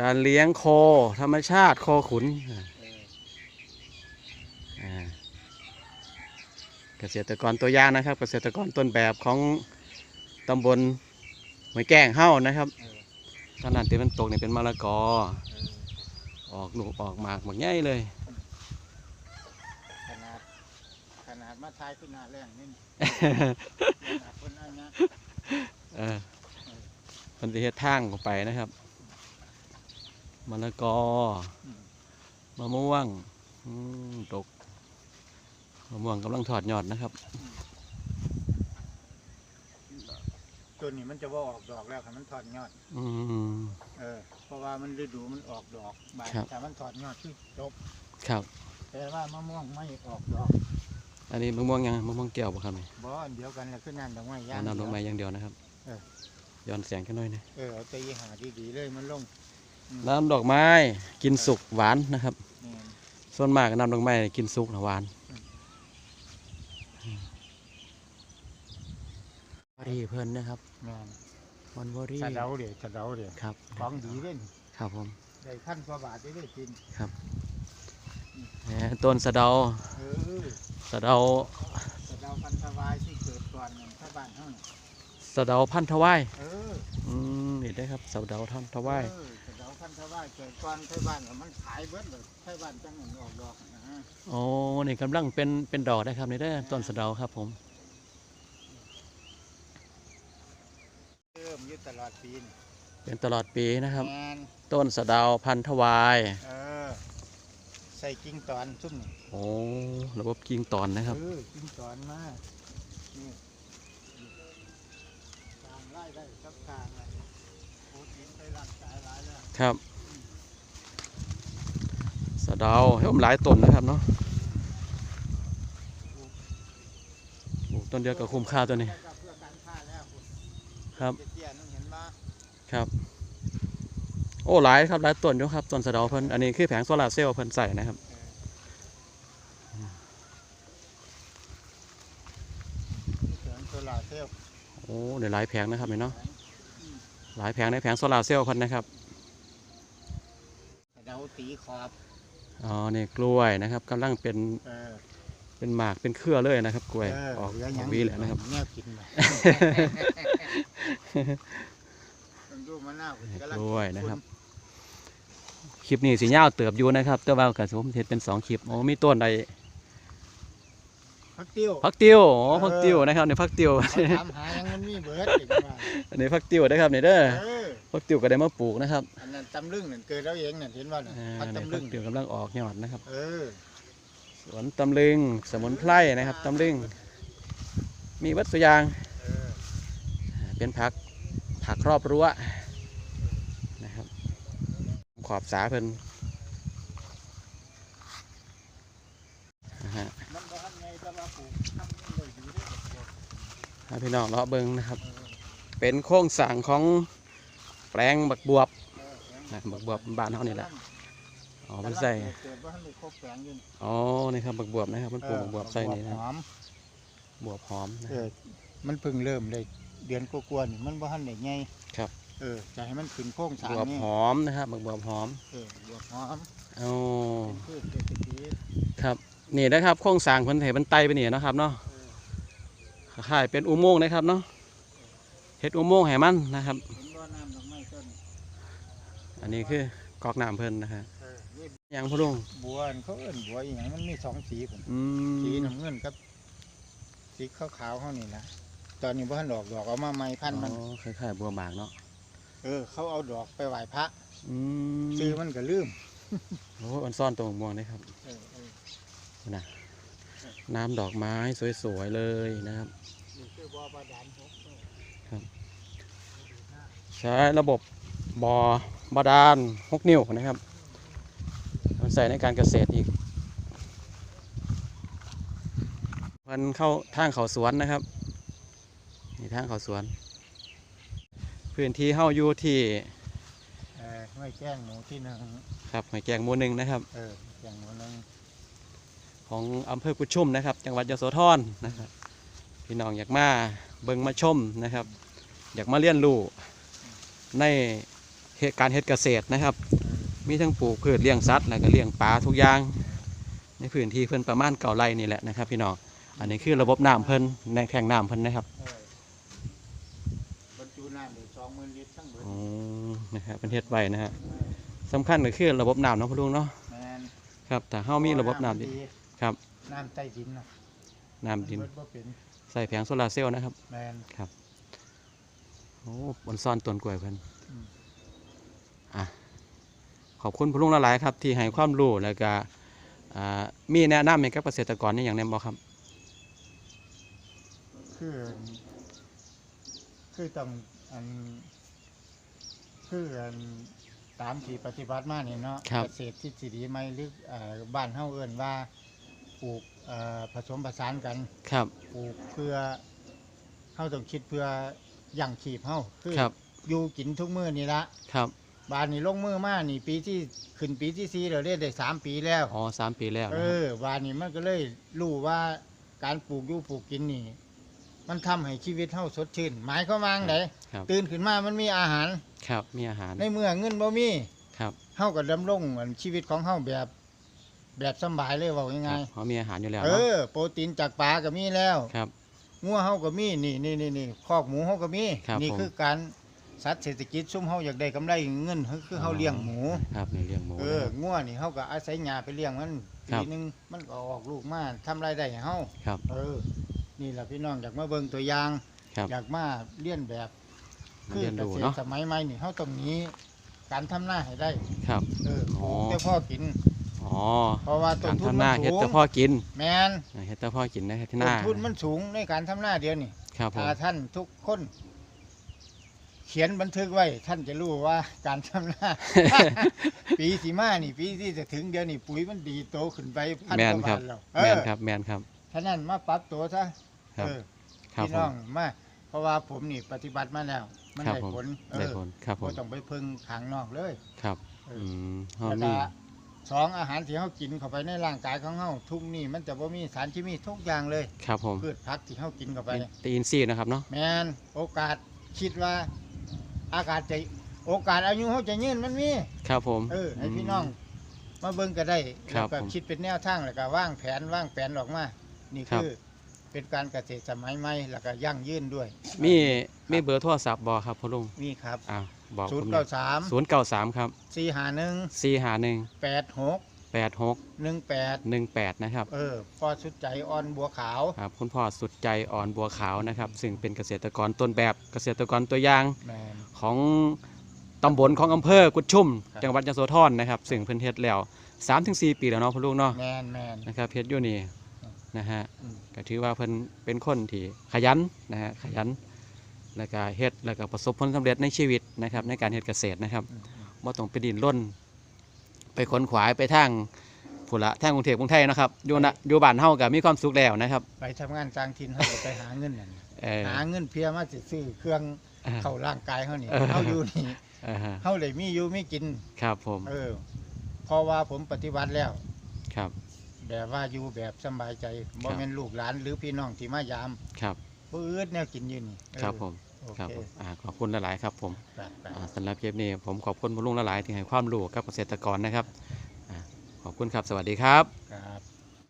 การเลี้ยงโค ธรรมชาติโคขุนเอออ่าเกษตรกรตัวอย่างนะครับ เกษตรกรต้นแบบของตำบลหวยแก้งเฮ้านะครับเออตอนนั้นที่มันตกเนี่ยเป็นมะละกอเออออกลูกออกหมากหมดง่ายเลย ขนาดขนาดมาทายขึ้นหน้าแรงนี่ขนาดคนอันนะเออมันจะเฮ็ดทางออกไปนะครับ มะละกออืมมะม่วงอืมตกมะม่วงกำลังถอดยอดนะครับ ตัวนี้มันจะว่าออกดอกแล้วค่ะมันถอดยอด อืมเออเพราะว่ามันฤดูมันออกดอกบานครับ แต่มันถอดยอดคือจบครับ แต่ว่ามะม่วงไม่ออกดอกอันนี้มะม่วงยังมะม่วงแก้วป่ะครับนี่บ่อันเดียวกันแล้วคือน้ำดอกไม้ย่าเอางน้ำลงเดียวมาอย่างเดียวนะครับเออ ย้อนแสงแค่น้อยนะ เออเอาตีหาดีๆเลยมันลง น้ำดอกไม้กินสุกหวานนะครับนี่ส่วนมากน้ำดอกไม้กินสุกนะหวานวอรี่เพิ่นนะครับแม่นมันวอรี่สะเดาเดี๋ยวสะเดาเดี๋ยวครับของดีเล่นครับผมได้ขั้นกว่าบาทได้ได้กินแหมต้นสะเดาเออสะเดาสะเดาพันธวายที่เกิดก่อนนั่นถ้าบ้านเฮาน่ะสะเดาพันธวายเอออืมนี่ได้ครับสะเดาท่านทวายเออสะ เดาพันธวายเกิดก่อนไทบ้านน่ะมันขายเบิดเลยไทบ้านจังหวัดออกดอกนะฮะโอ้นี่กำลังเป็นเป็นดอกได้ครับนี่ได้อต้นสะเดาครับผมเริ่มอยึดตลอดปีนี่เป็นตลอดปีนะครับ แมนต้นสะเดาพันธวายเออ ใส่กิ่งตอนซุ่มนี่โอ้ระบบกิ่งตอนนะครับ เออกิ่งตอนมานี่กลางไล่ได้สักกลางเลย ครับสะเดาให้ผมหลายต้นนะครับเนาะปลูกต้นเดียวกับคุ้มค่าตัวนี้เพื่อการฆ่าแล้วคุณครับเตี้ยๆนั่นเห็นมาครับ โอ้หลายครับหลายต้นอยู่ครับต้นสะเดาเพิ่นอันนี้คือแผงโซลาร์เซลล์เพิ่นใส่นะครับเสริมโซลาร์เซลล์โอ้เดี๋ยวหลายแผงนะครับนี่เนาะ หลายแผงในแผงโซลาร์เซลล์เพิ่นนะครับเดาตีขอบอ๋อนี่กล้วยนะครับกำลังเป็นเออเป็นหมากเป็นเครือเลยนะครับ กล้วยเออกเหลือหอกยังหวีแล้วนะครับ แนวกินมา มันดูมะนาวกำลังกล้วยนะครับ คลิปนี้สียาวเติบอยู่นะครับ แต่ว่ากับผมเห็นเป็นสองคลิปโอ้มีต้นใดพักติ้วพักติ้วโอ้เออพักติ้วนะครับในพักติ้ว เขาถามหายังมันมี เบิร์ดอีกว่าอันนี้พักติ้วนะครับนี่เด้อเออพักติ้วก็ได้มาปลูกนะครับอันนั้นตำลึงนั่นเกิดแล้วเองนั่นเห็นว่าน่ะอ่าพักในตำพัลึกงติ้วกำลังออกยอดนะครับ เออสวนตำลึงสมุนไพรนะครับตำลึง มีวัตถุยางเออเป็นผักผักครอบรั้วนะครับขอบสาเพิ่นนะฮะ มันบ่ทันไงแต่ว่าปลูกทำได้ดีเด้อ ให้ พี่น้องเลาะเบิงนะครับ เป็นโครงสร้างของแปลงบักบวบเออแข็งนะบักบวบบ้านเขานี่แหละอ๋อมันกำลังใส่เกิดว่าทันได้ครบแข็งอยู่อ๋อนี่ครับบักบวบนะครับมันปลูกบักบวบใส่นี่นะหอมบวบหอมนะเออมันเพิ่งเริ่มได้เดือนกว่าๆนี่มันบ่ทันได้ไงครับ เออจะให้มันขึ้นโค้งสร้างบวบนี่หอมนะครับบักบวบหอมเออบวบหอมโอ้เป็นพืชเศรษฐกิจครับนี่นะครับโครงสร้างเพิ่นให้มันไต่ไปนี่นะครับเนาะ เออคล้ายๆเป็นอุโมงค์นะครับเนาะเฮ็ดอุโมงค์ให้มันนะครับ เห็นบ่น้ำดอกไม้ต้นอันนี้คือกอกน้ำเพิ่นนะฮะเออนี่ยังพ่อลุงบัวอันเขาเอิ้นบัวอหย่างมันมีสองสีผมอืมสีน้ำเงินกับสีขาวๆเขานี่นะตอนนี้บ่ทันดอกดอกเอามาใหม่พันธุ์มันอ๋อคล้ายๆบัวหมากเนาะเออเขาเอาดอกไปไหว้พระอืมซื้อมันก็ลืมโอ้มันซ่อนตรงม่วงนี่ครับเออเออนะ น้ำดอกไม้สวยๆเลยนะครับนี่คือบัวบาดาลหกเออใช้ระบบบ่อบาดาล6นิ้วนะครับมันใส่ในการเกษตรอีกมันเข้าทางเขาสวนนะครับนี่ทางเขาสวน พื้นที่เฮาอยู่ที่เออไม่แจ้งหมูที่หนึ่งครับหอยแกงหมู่หนึ่งนะครับ เออแจ้งหมูหนึง ของอำเภอกุดชุมนะครับ จังหวัดยโสธรนะครับ พี่น้องอยากมาเบิ่งมาชมนะครับ อยากมาเรียนรู้ในเหตุการเฮ็ดเกษตรนะครับ มีทั้งปลูกพืชเลี้ยงสัตว์แล้วก็เลี้ยงปลาทุกอย่าง ในพื้นที่เพิ่นประมาณเก่าไร่นี่แหละนะครับ พี่น้องอันนี้คือระบบน้ำเพิ่นในแข่งน้ำเพิ่นนะครับเออบรรจุน้ำได้สองหมื่นลิตรทั้งเบิดอืมนะครับเป็นเฮ็ดไว้นะฮะสำคัญก็คือระบบน้ำเนาะพ่อลุงเนาะแมนครับแต่เฮามีระบบน้ำดี ครับ น้ำใต้ดินนะน้ำดิน เบิดบ่เป็นใส่แผงโซลาร์เซลล์นะครับ แมนโอ้บนซ่อนต้นกล้วยเพิ่นอืม อะ ขอบคุณพ่อลุงหลายๆครับ ที่ให้ความรู้แล้วก็อ่ามีแนะนำให้กับเกษตรกรนี่อย่างแน่บ่ครับ คือคือต้องอันคืออันตามที่ปฏิบัติมานี่เนาะครับ เกษตรที่สิดีไหมหรือเอ่อบ้านเฮาเอิ้นว่า ปลูกเอ่อผสมผสานกัน ครับ ปลูกเพื่อเฮาต้องคิดเพื่อยั่งชีพเฮาคือครับ อยู่กินทุกมื้อนี่ละครับบ้านนี้ลงมือมานี่ปีที่ขึ้นปีที่สี่เราได้ได้สามปีแล้ว อ๋อสามปีแล้วเอนะครับอบ้านนี้มันก็เลยรู้ว่าการปลูกอยู่ปลูกกินนี่ มันทำให้ชีวิตเฮาสดชื่น หมายความว่าไงครับ ตื่นขึ้นมามันมีอาหาร ครับ มีอาหาร ในเมื่อเงินบ่มีครับ เฮาก็ดำรงเหมือนชีวิตของเฮาแบบ แบบสำบายเลยเว่าคง่ารับยเขามีอาหารอยู่แล้วๆเอเนาะอ โปรตีนจากปลาก็มีแล้วครับ งัวเฮาก็มีนี่นี่นี่นี่คอกหมูเฮาก็มีครับนี่ผม คือการสัตว์เศรษฐกิจซุ่มเฮาอยากได้กำไรเงินคือเฮาเลี้ยงหมู ครับในเลี้ยงหมูเออนะครับ งัวนี่เฮาก็อาศัยหญ้าไปเลี้ยงมันครัปีบ หนึงมันก็ออกลูกมาทำรายได้ให้เฮาครับ เออ นี่ล่ะพี่น้องอยากมาเบิ่งตัวอย่าง ครับอยากมาเลียนแบบ มาคือเรียนเกรู้ษตรเนาะสมัยใหม่นี่เฮาต้องหนี้การทำหน้าให้ได้ ครับ เอออ๋อแต่พ่อกินอ๋อ เพราะว่าต้กานรทุนทำหมัน้านเฮ็ดสูงแต่พ่อกินแมนเฮ็ดแต่พ่อกินนะครับที่หต้น้านทุนมันสูงในการทำหน้าเดียวนี่ครับผมถ้าท่านทุกคน เขียนบันทึกไว้ ท่านจะรู้ว่าการทำหน้า ปีสีมานี่ ปีที่จะถึงเดือนนี่ปุ๋ยมันดีโตขึ้นไปพันแมกนว่าครับบาทแล้วแมนครับแมนครับฉะนั้นมาปรับตัวซะครับเออครับพี่ผน้อม งมาเพราะว่าผมนี่ปฏิบัติมาแล้ว มันครับได้ผม ผลเอได้อผลครับผมบ่ต้องไปพึ่งขังนอกเลย ครับเออือมเฮาแล้วมีก็ สองอาหารที่เฮากินเข้าไปในร่างกายของเฮาทุกนี่มันจะบ่มีสารเคมีทุกอย่างเลยครับผมพืชผักที่เฮากินเข้าไปตีอินซีย์นะครับเนาะแมนโอกาสคิดว่า อากาศจะโอกาสอายุเขาจะยืนมันมี ครับผม เออให้พี่น้อง มาเบิ่งก็ได้ครัแล้วบก็ผมคิดเป็นแนวทางแล้วก็วางแผนวางแผนออกมานี่ครับ คือเป็นการเกษตรสมัยใหม่แล้วก็ยั่งยืนด้วยมีมีเบอร์โทรศัพท์บ่ครับพ่อลุงมีครับ อ่า บอกศูผนมย์หน่เก้าอยสามศูนย์เก้าสามครับสี่ห้าหนึ่งสี่ห้าหนึ่งแปดหกแปดหกหนึ่งแปดหนึ่งแปดนะครับ เออพอสุดใจอ่อนบัวขาวครับคุณพ่อสุดใจอ่อนบัวขาวนะครับ ซึ่งเป็นเกษตรกรต้นแบบเกษตรกรตัวอย่างแมน ของตำบลของอำเภอกุดชุ่ม ครับ จังหวัดยโสธรนะครับ ซึ่งเพิ่นเฮ็ดแล้ว3-4 ปีแล้วเนาะพ่อลุงเนาะแมนแมน นะครับเฮ็ดอยู่นี่ครับนะฮะอืม ก็ถือว่าเพิ่นเป็นคนที่ขยันนะฮะขยัน แล้วก็เฮ็ดแล้วก็ประสบผลสำเร็จในชีวิตนะครับ ในการเฮ็ดเกษตรนะครับอืมอืมบ่ต้องไปดินร่น ไปขนขวายไปทางพุ่นละทางกรุงเทพกรุงไทยนะครับอยู่นะอยู่บ้านเฮาก็มีความสุขแล้วนะครับ ไปทำงานต่างถิ่นเขาก็ไปหาเงินนั่นเออ หาเงินเพียมาสิซื้อเครื่องเออ เข้าร่างกายเขานี่เออ เขาอยู่นี่เออฮะเขาเลยมีอยู่มีกิน ครับผมเออเพราะว่าผมปฏิบัติแล้ว ครับ แบบว่าอยู่แบบสำบายใจบ่ครับแม่นลูกหลานหรือพี่น้องที่มายาม ครับ บ่อืดแนวกินอยู่นี่เออครับผมโอครับเคผมอ่าขอบคุณหลายๆครับผมแปดแปดอ่าสำหรับคลิปนี้ผมขอบคุณพ่อลุงหลายๆที่ให้ความรู้กับเกษตรกรนะครับอ่าขอบคุณครับสวัสดีครับ ครับ